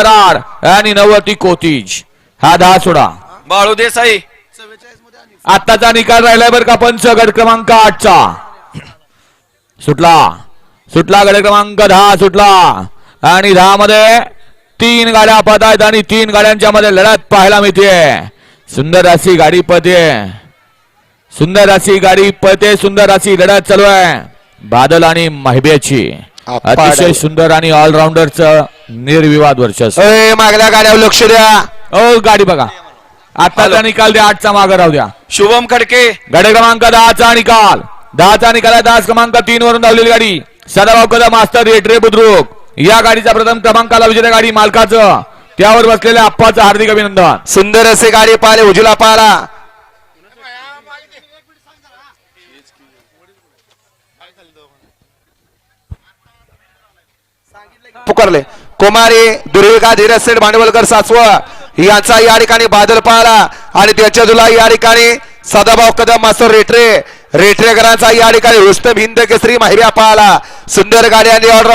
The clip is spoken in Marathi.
कराड आणि नवती कोतीज. हा दहा सोडा. बाळू देसाई. आताचा निकाल राहिलाय बरं का पंच गट क्रमांक आठचा. सुटला. सुटला गट क्रमांक दहा सुटला. आणि दहा मध्ये तीन गाड्या पद आहेत आणि तीन गाड्यांच्या मध्ये लढत पाहायला मिळते सुंदर अशी गाडी पते सुंदर अशी गाडी पते सुंदर अशी लढत चालू आहे. बादल आणि महिब्याची. अतिशय सुंदर आणि ऑलराऊंडरचं निर्विवाद वर्चस्व मागल्या गाड्यावर लक्ष द्या. ओ गाडी बघा. आताचा हॅलो. निकाल द्या आठचा मागे राहू द्या. शुभम खडके. गाडी क्रमांक दहाचा निकाल. दहाचा निकाल आहे दहा क्रमांक तीन वरून धावलेली गाडी. सदाभाऊ कदम मास्तर रेटरे बुद्रुक. या गाडीचा प्रथम क्रमांकाला विजेता गाडी मालकाचं. त्यावर बसलेल्या आप्पाचं हार्दिक अभिनंदन. सुंदर असे गाडी पाहिले उजला पाला पुकारले. कुमारी दुर्विका धीरज सेठ भांडवलकर सासव यांचा या ठिकाणी बादल पाहला. आणि त्याच्या दुला या ठिकाणी सदाभाऊ कदम मास्तर रेटरे. रेटरेकरांचा या ठिकाणी रुस्तम हिंद केसरी माहिऱ्या पाहला. सुंदर गाडी आणि ऑर्डर